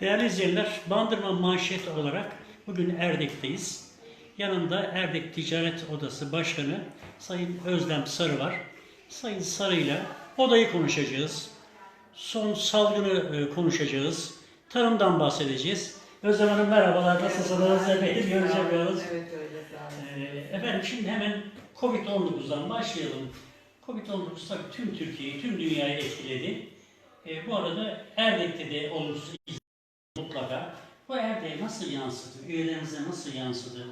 Değerli izleyenler, Bandırma manşet olarak bugün Erdek'teyiz. Yanında Erdek Ticaret Odası Başkanı Sayın Özlem Sarı var. Sayın Sarı'yla odayı konuşacağız. Son salgını e, konuşacağız. Tarımdan bahsedeceğiz. Özlem Hanım merhabalar, nasılsınız? Epeydir görüşemiyoruz. Evet öyle sağ olun. Ee, Efendim şimdi hemen Covid-19'dan başlayalım. Covid-19 tabii tüm Türkiye'yi, tüm dünyayı etkiledi. Ee, bu arada Erdek'te de olumsuz iz- mutlaka. Bu Erdek'e nasıl yansıdı, üyelerinize nasıl yansıdı,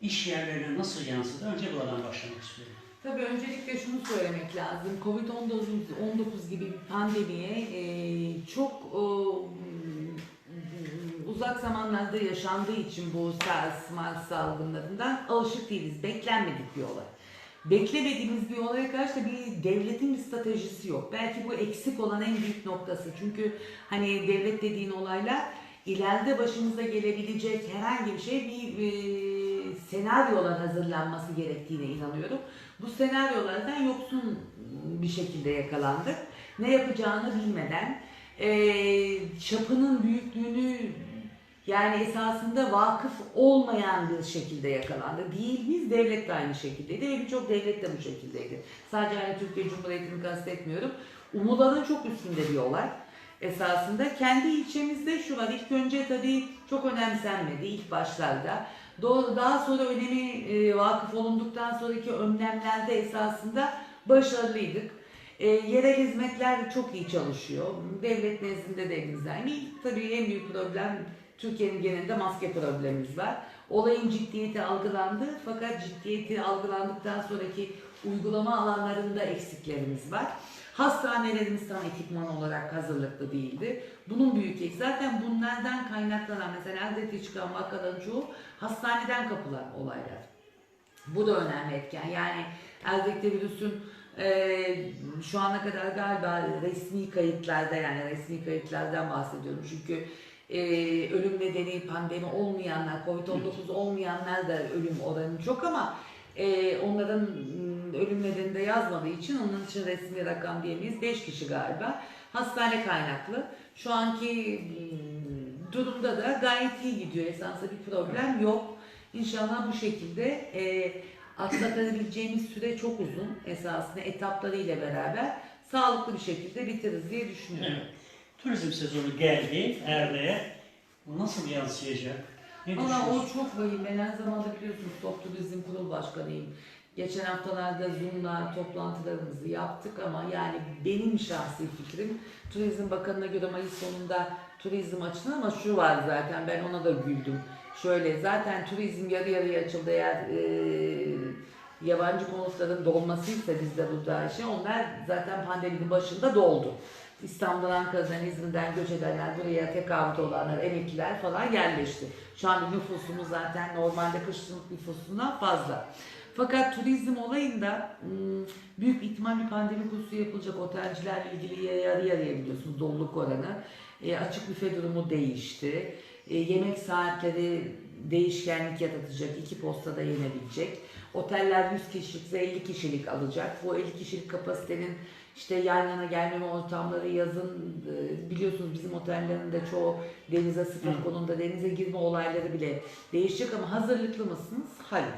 iş yerlerine nasıl yansıdı? Önce buradan başlamak istiyorum. Tabii öncelikle şunu söylemek lazım. Covid-19 gibi bir pandemiye e, çok uzak zamanlarda yaşandığı için bu SARS, salgınlarından alışık değiliz. Beklenmedik bir olay. Beklemediğimiz bir olaya karşı da bir devletin bir stratejisi yok. Belki bu eksik olan en büyük noktası. Çünkü hani devlet dediğin olaylar ileride başımıza gelebilecek herhangi bir şey bir e, senaryolar hazırlanması gerektiğine inanıyorum. Bu senaryolardan yoksun bir şekilde yakalandık. Ne yapacağını bilmeden e, çapının büyüklüğünü yani esasında vakıf olmayan bir şekilde yakalandı. Değil biz devlet de aynı şekildeydi ve birçok devlet de bu şekildeydi. Sadece hani Türkiye Cumhuriyeti'ni kastetmiyorum. Umuların çok üstünde bir olay. Esasında kendi ilçemizde şu var. İlk önce tabii çok önemsenmedi ilk başlarda. Daha sonra önemi e, vakıf olunduktan sonraki önlemlerde esasında başarılıydık. E, yerel hizmetler çok iyi çalışıyor. Devlet nezdinde de elimizden. değil. Tabii en büyük problem Türkiye'nin genelinde maske problemimiz var. Olayın ciddiyeti algılandı fakat ciddiyeti algılandıktan sonraki uygulama alanlarında eksiklerimiz var. Hastanelerimiz tam ekipman olarak hazırlıklı değildi. Bunun büyük eksik. Zaten bunlardan kaynaklanan mesela Erdek'te çıkan vakaların çoğu hastaneden kapılan olaylar. Bu da önemli etken. Yani Erdek'te virüsün e, şu ana kadar galiba resmi kayıtlarda yani resmi kayıtlardan bahsediyorum. Çünkü e, ölüm nedeni pandemi olmayanlar, Covid-19 olmayanlar da ölüm oranı çok ama e, onların mm, ölüm nedeni de yazmadığı için onun için resmi rakam diyemeyiz. 5 kişi galiba. Hastane kaynaklı. Şu anki mm, durumda da gayet iyi gidiyor. Esasında bir problem yok. İnşallah bu şekilde e, atlatabileceğimiz süre çok uzun esasında etaplarıyla beraber sağlıklı bir şekilde bitiririz diye düşünüyorum. Evet. Turizm sezonu geldi Erdek'e. Bu nasıl yansıyacak? Ne Valla o çok vahim. Ben her zaman da biliyorsunuz Top Turizm Kurul Başkanıyım. Geçen haftalarda Zoom'la toplantılarımızı yaptık ama yani benim şahsi fikrim Turizm Bakanı'na göre Mayıs sonunda turizm açılır ama şu var zaten ben ona da güldüm. Şöyle zaten turizm yarı yarıya açıldı eğer e, yabancı konutların dolmasıysa bizde burada şey onlar zaten pandeminin başında doldu. İstanbul'dan, Ankara'dan, İzmir'den göç edenler, buraya tekabüt olanlar, emekliler falan yerleşti. Şu anda nüfusumuz zaten normalde kışlık nüfusundan fazla. Fakat turizm olayında hmm, büyük ihtimalle pandemi konusu yapılacak otelcilerle ilgili yarı yarıya biliyorsunuz doluluk oranı. E, açık büfe durumu değişti. E, yemek saatleri değişkenlik yaratacak. iki postada yenebilecek. Oteller 100 kişilik ve 50 kişilik alacak. Bu 50 kişilik kapasitenin işte yan yana gelmeme ortamları yazın e, biliyorsunuz bizim otellerin de çoğu denize sıfır Hı. konumda denize girme olayları bile değişecek ama hazırlıklı mısınız? Hayır.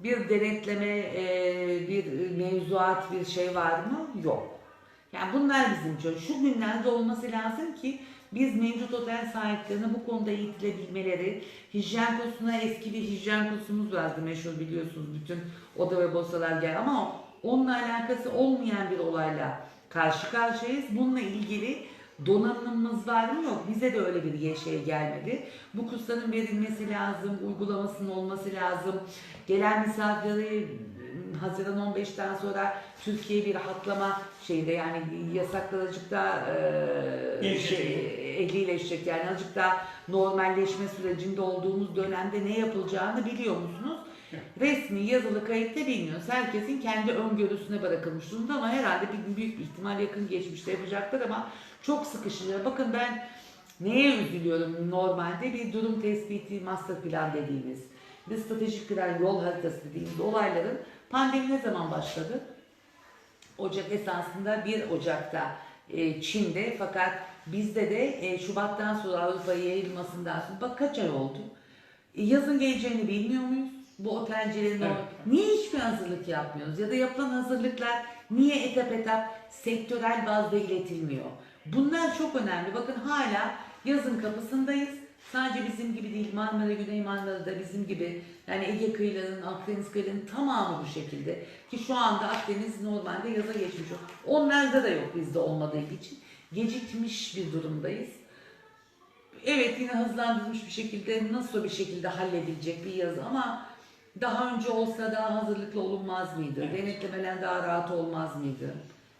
Bir denetleme, e, bir mevzuat, bir şey var mı? Yok. Yani bunlar bizim için. Şu günlerde olması lazım ki biz mevcut otel sahiplerine bu konuda eğitilebilmeleri, hijyen kursuna eski bir hijyen kursumuz vardı meşhur biliyorsunuz bütün oda ve bosalar gel ama onunla alakası olmayan bir olayla karşı karşıyayız. Bununla ilgili donanımımız var mı yok. Bize de öyle bir şey gelmedi. Bu kursların verilmesi lazım, uygulamasının olması lazım. Gelen misafirleri ıı, Haziran 15'ten sonra Türkiye bir rahatlama şeyinde yani yasaklar azıcık daha e, şey, ehlileşecek yani azıcık daha normalleşme sürecinde olduğumuz dönemde ne yapılacağını biliyor musunuz? Resmi yazılı kayıtta bilmiyoruz. Herkesin kendi öngörüsüne bırakılmış durumda ama herhalde bir büyük ihtimal yakın geçmişte yapacaklar ama çok sıkışılıyor. Bakın ben neye üzülüyorum normalde bir durum tespiti master plan dediğimiz bir stratejik plan yol haritası dediğimiz olayların pandemi ne zaman başladı? Ocak esasında 1 Ocak'ta e, Çin'de fakat bizde de e, Şubat'tan sonra Avrupa'ya yayılmasından sonra bak kaç ay oldu. E, yazın geleceğini bilmiyor muyuz? Bu otelcilerin Evet. o niye hiçbir hazırlık yapmıyoruz? Ya da yapılan hazırlıklar niye etap etap sektörel bazda iletilmiyor? Bunlar çok önemli. Bakın hala yazın kapısındayız. Sadece bizim gibi değil Marmara, Güney Marmara'da bizim gibi yani Ege kıyılarının, Akdeniz kıyılarının tamamı bu şekilde. Ki şu anda Akdeniz normalde yaza geçmiş. Onlarda da yok bizde olmadığı için. Gecikmiş bir durumdayız. Evet yine hızlandırılmış bir şekilde nasıl bir şekilde halledilecek bir yazı ama daha önce olsa daha hazırlıklı olunmaz mıydı? Evet. Denetlemeler daha rahat olmaz mıydı?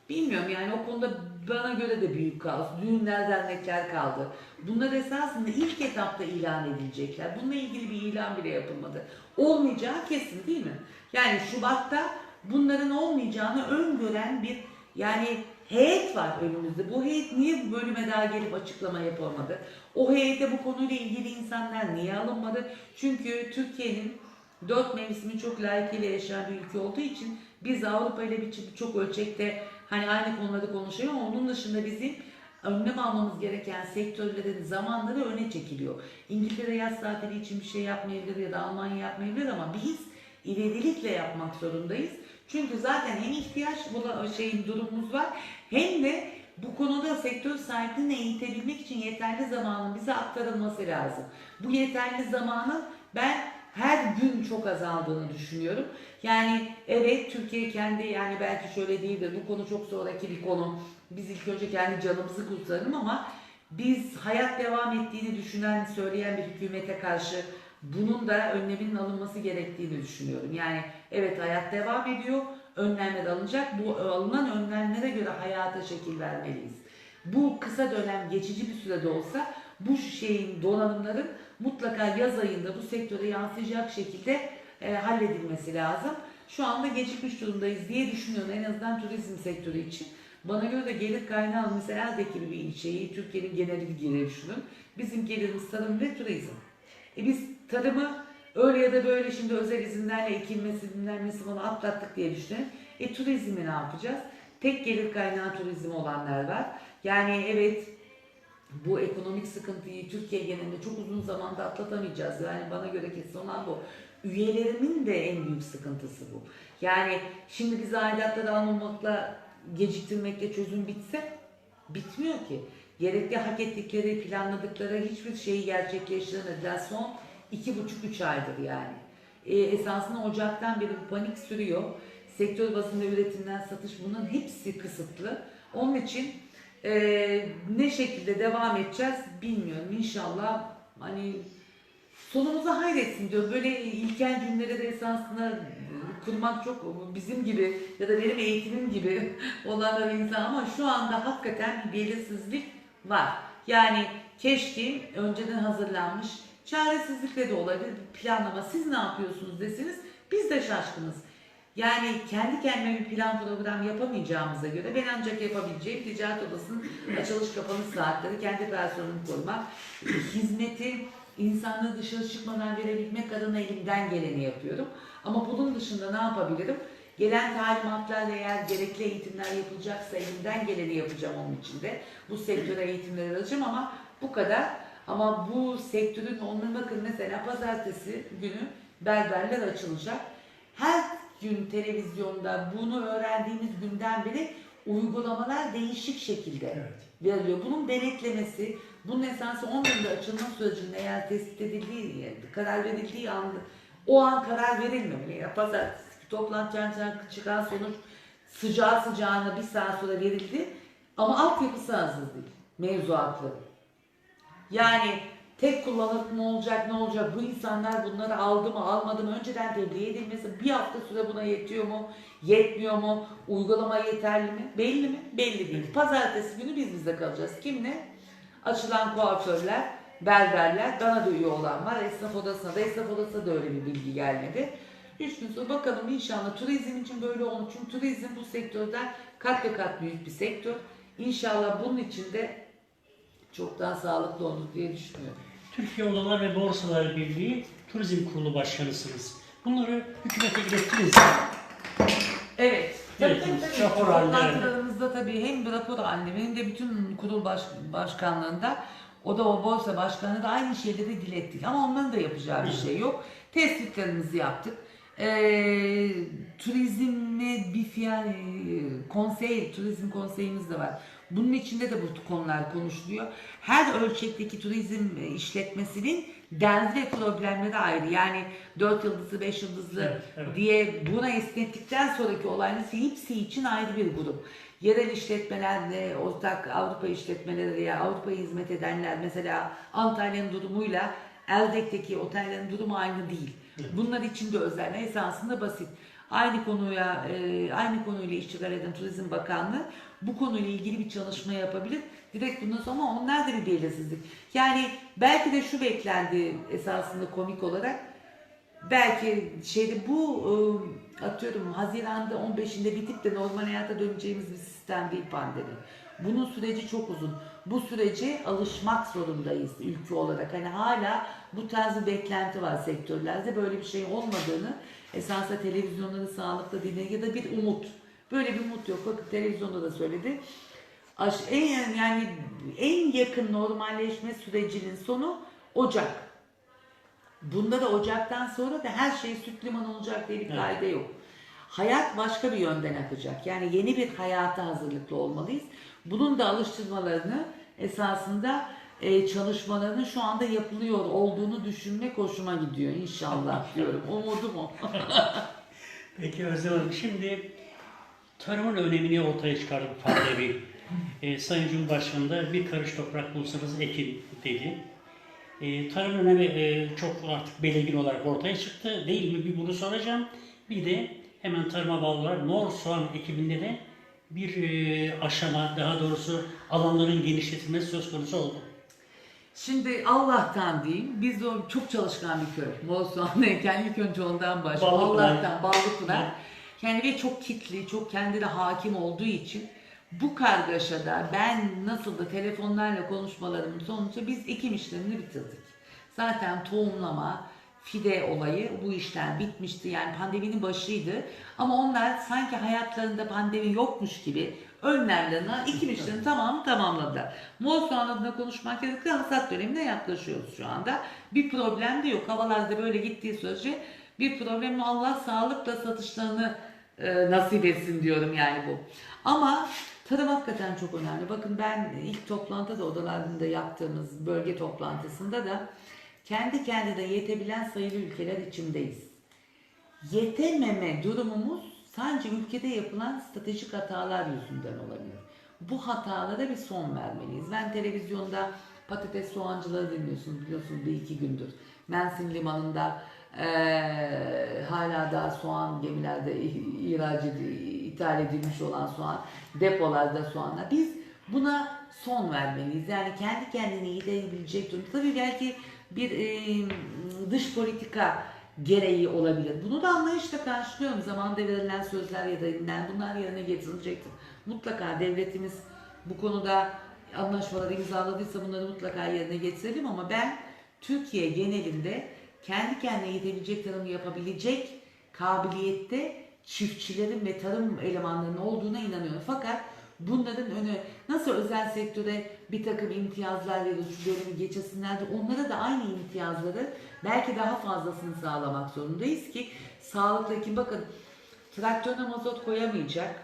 Bilmiyorum yani o konuda bana göre de büyük kaos. Düğünler, dernekler kaldı. Bunlar esasında ilk etapta ilan edilecekler. Bununla ilgili bir ilan bile yapılmadı. Olmayacağı kesin değil mi? Yani Şubat'ta bunların olmayacağını öngören bir yani heyet var önümüzde. Bu heyet niye bu bölüme daha gelip açıklama yapamadı? O heyete bu konuyla ilgili insanlar niye alınmadı? Çünkü Türkiye'nin dört mevsimi çok layıkıyla yaşayan bir ülke olduğu için biz Avrupa ile bir çok ölçekte hani aynı konuları konuşuyor ama onun dışında bizim önlem almamız gereken sektörlerin zamanları öne çekiliyor. İngiltere yaz tatili için bir şey yapmayabilir ya da Almanya yapmayabilir ama biz ivedilikle yapmak zorundayız. Çünkü zaten hem ihtiyaç bu da şeyin durumumuz var hem de bu konuda sektör sahiplerini eğitebilmek için yeterli zamanın bize aktarılması lazım. Bu yeterli zamanın ben her gün çok azaldığını düşünüyorum. Yani evet Türkiye kendi yani belki şöyle değildir bu konu çok sonraki bir konu. Biz ilk önce kendi canımızı kurtaralım ama biz hayat devam ettiğini düşünen, söyleyen bir hükümete karşı bunun da önleminin alınması gerektiğini düşünüyorum. Yani evet hayat devam ediyor, önlemler alınacak. Bu alınan önlemlere göre hayata şekil vermeliyiz. Bu kısa dönem geçici bir sürede olsa bu şeyin donanımların mutlaka yaz ayında bu sektöre yansıyacak şekilde e, halledilmesi lazım. Şu anda gecikmiş durumdayız diye düşünüyorum en azından turizm sektörü için. Bana göre de gelir kaynağı mesela gibi bir ilçeyi Türkiye'nin geneli diye düşünün. Bizim gelirimiz tarım ve turizm. E biz tarımı öyle ya da böyle şimdi özel izinlerle ekilmesi, dinlenmesi falan atlattık diye düşünün. E turizmi ne yapacağız? Tek gelir kaynağı turizm olanlar var. Yani evet bu ekonomik sıkıntıyı Türkiye genelinde çok uzun zamanda atlatamayacağız. Yani bana göre kesin olan bu. Üyelerimin de en büyük sıkıntısı bu. Yani şimdi biz aidatları almamakla, geciktirmekle çözüm bitse bitmiyor ki. Gerekli hak ettikleri, planladıkları hiçbir şeyi gerçekleştiremediler. Son iki buçuk üç aydır yani. E, esasında Ocak'tan beri bu panik sürüyor. Sektör bazında üretimden satış bunların hepsi kısıtlı. Onun için ee, ne şekilde devam edeceğiz bilmiyorum. İnşallah hani sonumuzu hayretsin diyor. Böyle ilkel cümleleri esasında kurmak çok bizim gibi ya da benim eğitimim gibi olanlar insan ama şu anda hakikaten bir belirsizlik var. Yani keşke önceden hazırlanmış çaresizlikle de olabilir planlama. Siz ne yapıyorsunuz desiniz biz de şaşkınız. Yani kendi kendime bir plan program yapamayacağımıza göre ben ancak yapabileceğim ticaret odasının açılış kapanış saatleri, kendi personelimi korumak, hizmeti insanları dışarı çıkmadan verebilmek adına elimden geleni yapıyorum. Ama bunun dışında ne yapabilirim? Gelen talimatlarla eğer gerekli eğitimler yapılacaksa elimden geleni yapacağım onun için de. Bu sektöre eğitimler alacağım ama bu kadar. Ama bu sektörün onların bakın mesela pazartesi günü berberler açılacak. Her gün televizyonda bunu öğrendiğimiz günden beri uygulamalar değişik şekilde Evet. veriliyor. Bunun denetlemesi, bunun esası 10 yılda açılma sürecinin eğer tespit edildiği, karar verildiği anda o an karar verilmemeli. Ya pazartesi toplantıdan çıkan sonuç sıcağı sıcağına bir saat sonra verildi ama altyapısı hazır değil. Mevzuatları. Yani tek kullanıp ne olacak ne olacak? Bu insanlar bunları aldı mı almadı mı? Önceden tebliğ edilmesi bir hafta süre buna yetiyor mu yetmiyor mu? Uygulama yeterli mi? Belli mi? Belli değil. Pazartesi günü biz bize kalacağız. Kimle? Açılan kuaförler berberler. Bana da üye olan var. Esnaf odasına da esnaf odasına da öyle bir bilgi gelmedi. Üç gün sonra bakalım inşallah turizm için böyle olur. Çünkü turizm bu sektörden kat ve kat büyük bir sektör. İnşallah bunun için de çok daha sağlıklı olur diye düşünüyorum. Türkiye Odalar ve Borsalar Birliği Turizm Kurulu Başkanısınız. Bunları hükümete ilettiniz mi? Evet, Biliyorsunuz rapor halinde. Toplantılarımızda tabii hem rapor halinde hem de bütün kurul baş, başkanlığında o da o borsa başkanı da aynı şeyleri dilettik. Ama onların da yapacağı bir şey yok. Tespitlerimizi yaptık. Ee, turizme bir fiyat konsey, turizm konseyimiz de var. Bunun içinde de bu konular konuşuluyor. Her ölçekteki turizm işletmesinin derdi ve problemleri ayrı. Yani 4 yıldızlı, 5 yıldızlı Evet, evet. diye buna esnettikten sonraki olaylar hepsi için ayrı bir grup. Yerel işletmelerle, ortak Avrupa işletmeleri veya Avrupa'ya hizmet edenler mesela Antalya'nın durumuyla Eldek'teki otellerin durumu aynı değil. Bunlar için de özel. Esasında basit. Aynı konuya, e, aynı konuyla iştigal eden Turizm Bakanlığı bu konuyla ilgili bir çalışma yapabilir. Direkt bundan sonra ama onlar da bir belirsizlik. Yani belki de şu beklendi esasında komik olarak. Belki şeyde bu e, atıyorum Haziran'da 15'inde bitip de normal hayata döneceğimiz bir sistem değil pandemi. Bunun süreci çok uzun. Bu sürece alışmak zorundayız ülke olarak. Hani hala bu tarz bir beklenti var sektörlerde. Böyle bir şey olmadığını esasında televizyonları sağlıklı dinle ya da bir umut. Böyle bir umut yok. Bakın televizyonda da söyledi. Aş- En, yani en yakın normalleşme sürecinin sonu Ocak. Bunda da Ocak'tan sonra da her şey süt liman olacak diye bir Evet. kaide yok. Hayat başka bir yönden akacak. Yani yeni bir hayata hazırlıklı olmalıyız. Bunun da alıştırmalarını esasında e, çalışmalarının şu anda yapılıyor olduğunu düşünmek hoşuma gidiyor inşallah diyorum. Umudum o. Peki Özlem Hanım şimdi tarımın önemini ortaya çıkardık Fatih Bey. Ee, Sayın Cumhurbaşkanı da bir karış toprak bulsanız ekin dedi. Ee, tarımın önemi e, çok artık belirgin olarak ortaya çıktı. Değil mi? Bir bunu soracağım. Bir de hemen tarıma bağlı olarak mor soğan ekiminde de bir e, aşama, daha doğrusu alanların genişletilmesi söz konusu oldu. Şimdi Allah'tan diyeyim, biz o çok çalışkan bir köy. Moğolsoğan'da ilk önce ondan. Ballıpınar. Allah'tan, Ballıpınar. Yani ve çok kitli, çok kendine hakim olduğu için bu kargaşada ben nasıl da telefonlarla konuşmalarımın sonucu biz ekim işlemini bitirdik. Zaten tohumlama, fide olayı bu işten bitmişti. Yani pandeminin başıydı. Ama onlar sanki hayatlarında pandemi yokmuş gibi önlemlerini, ekim işlerini tamam tamamladılar. Mol soğan adına konuşmak gerekirse hasat dönemine yaklaşıyoruz şu anda. Bir problem de yok. Havalarda böyle gittiği sürece bir problem. Allah sağlıkla satışlarını e, nasip etsin diyorum yani bu. Ama tarım hakikaten çok önemli. Bakın ben ilk toplantıda odalarında yaptığımız bölge toplantısında da kendi kendine yetebilen sayılı ülkeler içindeyiz. Yetememe durumumuz sadece ülkede yapılan stratejik hatalar yüzünden olabilir. Bu hatalara bir son vermeliyiz. Ben televizyonda patates soğancıları dinliyorsunuz biliyorsunuz bir iki gündür. Mersin Limanı'nda eee, hala daha soğan gemilerde ihraç ithal edilmiş olan soğan, depolarda soğanlar. Biz buna son vermeliyiz. Yani kendi kendine gidebilecek durum. Tabii belki bir eee, dış politika gereği olabilir. Bunu da anlayışla karşılıyorum. Zamanında verilen sözler ya da dinlen bunlar yerine getirilecektir. Mutlaka devletimiz bu konuda anlaşmaları imzaladıysa bunları mutlaka yerine getirelim ama ben Türkiye genelinde kendi kendine yetebilecek tarımı yapabilecek kabiliyette çiftçilerin ve tarım elemanlarının olduğuna inanıyorum. Fakat bunların önü nasıl özel sektöre bir takım imtiyazlar şu dönemi geçesinler de onlara da aynı imtiyazları belki daha fazlasını sağlamak zorundayız ki sağlıklı ki bakın traktörüne mazot koyamayacak,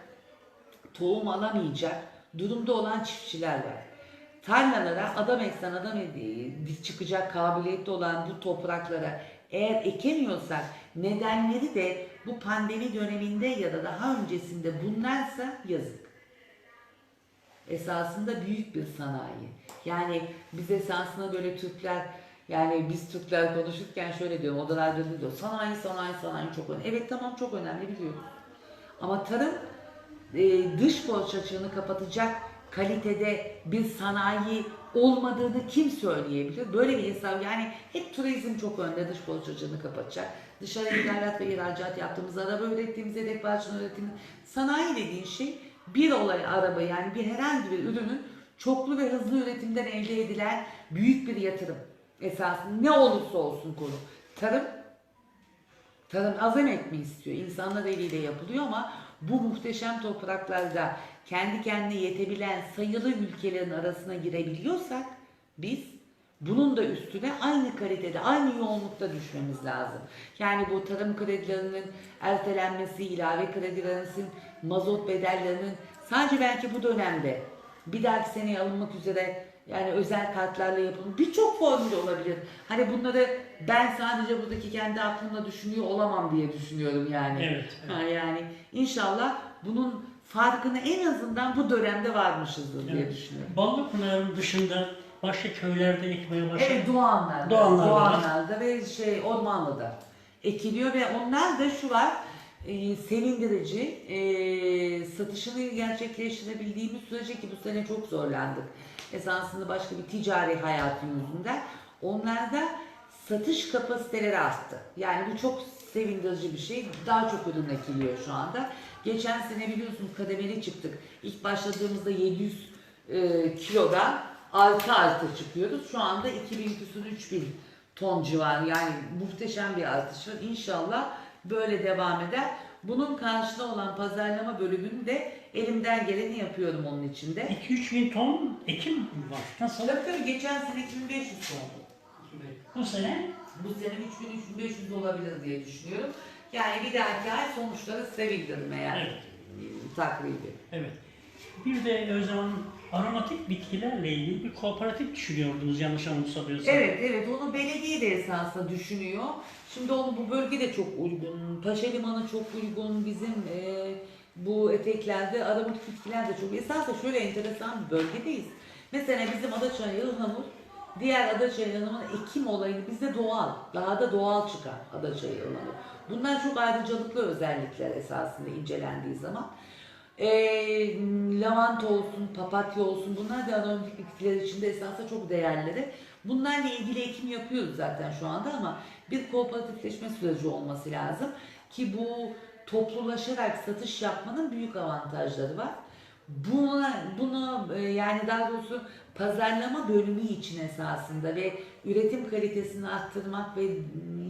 tohum alamayacak durumda olan çiftçiler var. Tarlalara adam eksen adam ed- çıkacak kabiliyette olan bu topraklara eğer ekemiyorsak nedenleri de bu pandemi döneminde ya da daha öncesinde bunlarsa yazık. Esasında büyük bir sanayi. Yani biz esasında böyle Türkler yani biz Türkler konuşurken şöyle diyorum odalarda diyor sanayi sanayi sanayi çok önemli. Evet tamam çok önemli biliyorum. Ama tarım e, dış borç açığını kapatacak kalitede bir sanayi olmadığını kim söyleyebilir? Böyle bir hesap yani hep turizm çok önde dış borç açığını kapatacak. Dışarı ithalat ve ihracat yaptığımız araba ürettiğimiz yedek parçanın üretimi. Sanayi dediğin şey bir olay araba yani bir herhangi bir ürünün çoklu ve hızlı üretimden elde edilen büyük bir yatırım. Esasında ne olursa olsun konu. Tarım Tarım az emek mi istiyor? İnsanlar eliyle yapılıyor ama bu muhteşem topraklarda kendi kendine yetebilen sayılı ülkelerin arasına girebiliyorsak biz bunun da üstüne aynı kalitede, aynı yoğunlukta düşmemiz lazım. Yani bu tarım kredilerinin ertelenmesi, ilave kredilerin, mazot bedellerinin sadece belki bu dönemde bir dahaki seneye alınmak üzere yani özel kartlarla yapılmış birçok formül olabilir. Hani bunları ben sadece buradaki kendi aklımla düşünüyor olamam diye düşünüyorum yani. Evet. Ha, yani inşallah bunun farkını en azından bu dönemde varmışızdır diye Evet. düşünüyorum. Ballıpınar'ın dışında başka köylerde ekmeye başladı. Evet Doğanlar'da, Doğanlar'da. Doğanlar'da ve şey Ormanlı'da ekiliyor ve onlar da şu var e, sevindirici e, satışını gerçekleştirebildiğimiz sürece ki bu sene çok zorlandık. Esasında başka bir ticari hayatın yüzünden. Onlarda satış kapasiteleri arttı. Yani bu çok sevindirici bir şey. Daha çok ürün ekiliyor şu anda. Geçen sene biliyorsunuz kademeli çıktık. İlk başladığımızda 700 e, kilodan arka arka çıkıyoruz. Şu anda 2000 küsur 3000 ton civarı yani muhteşem bir artış var. İnşallah böyle devam eder. Bunun karşılığı olan pazarlama bölümünü de elimden geleni yapıyorum onun içinde. 2-3 bin ton ekim var. Nasıl? Tabii tabii geçen sene 2500 ton. Bu sene Bu sene 3000-3500 olabilir diye düşünüyorum. Yani bir dahaki ay sonuçları bildiririm eğer Evet. takribi. Evet. Bir de zaman aromatik bitkilerle ilgili bir kooperatif düşünüyordunuz yanlış anımsamıyorsam. Evet evet onu belediye de esasında düşünüyor. Şimdi onu bu bölge de çok uygun. Paşa Limanı çok uygun. Bizim e, bu eteklerde aromatik bitkiler de çok. Esasında şöyle enteresan bir bölgedeyiz. Mesela bizim Adaçay Ihlamur diğer Adaçay Ihlamur'un ekim olayını bizde doğal. Daha da doğal çıkar Adaçay Ihlamur. Bunlar çok ayrıcalıklı özellikler esasında incelendiği zaman. E, lavanta olsun, papatya olsun bunlar da aromatik bitkiler içinde esasında çok değerleri. Bunlarla ilgili ekim yapıyoruz zaten şu anda ama bir kooperatifleşme süreci olması lazım ki bu toplulaşarak satış yapmanın büyük avantajları var. Buna, bunu e, yani daha doğrusu pazarlama bölümü için esasında ve üretim kalitesini arttırmak ve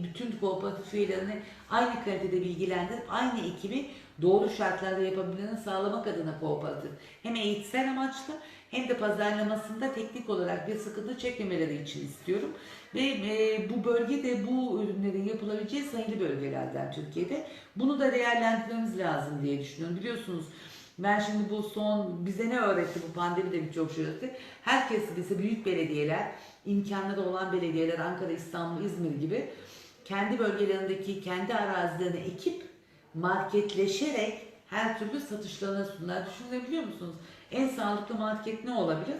bütün kooperatif üyelerini aynı kalitede bilgilendirip aynı ekibi doğru şartlarda yapabilmelerini sağlamak adına kooperatif hem eğitsel amaçlı hem de pazarlamasında teknik olarak bir sıkıntı çekmemeleri için istiyorum. Ve e, bu bölgede bu ürünlerin yapılabileceği sayılı bölgelerden Türkiye'de. Bunu da değerlendirmemiz lazım diye düşünüyorum. Biliyorsunuz ben şimdi bu son bize ne öğretti bu pandemi de birçok şey öğretti. Herkes bize büyük belediyeler, imkanları olan belediyeler Ankara, İstanbul, İzmir gibi kendi bölgelerindeki kendi arazilerini ekip marketleşerek her türlü satışlarına sunlar. Düşünebiliyor musunuz? En sağlıklı market ne olabilir?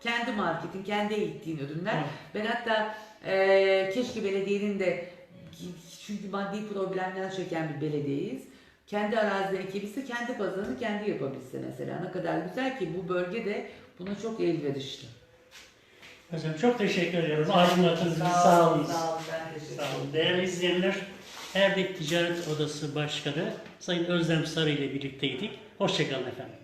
Kendi marketin, kendi eğittiğin ürünler. Evet. Ben hatta eee, keşke belediyenin de çünkü maddi problemler çeken bir belediyeyiz. Kendi arazileri ekebilse, kendi pazarını kendi yapabilse mesela. Ne kadar güzel ki bu bölge de buna çok elverişli. Hocam çok teşekkür ediyorum. Aydınlattınız bizi. Sağ olun. Sağ olun. Sağ olun. Değerli izleyenler, Erdek Ticaret Odası Başkanı Sayın Özlem Sarı ile birlikteydik. Hoşçakalın efendim.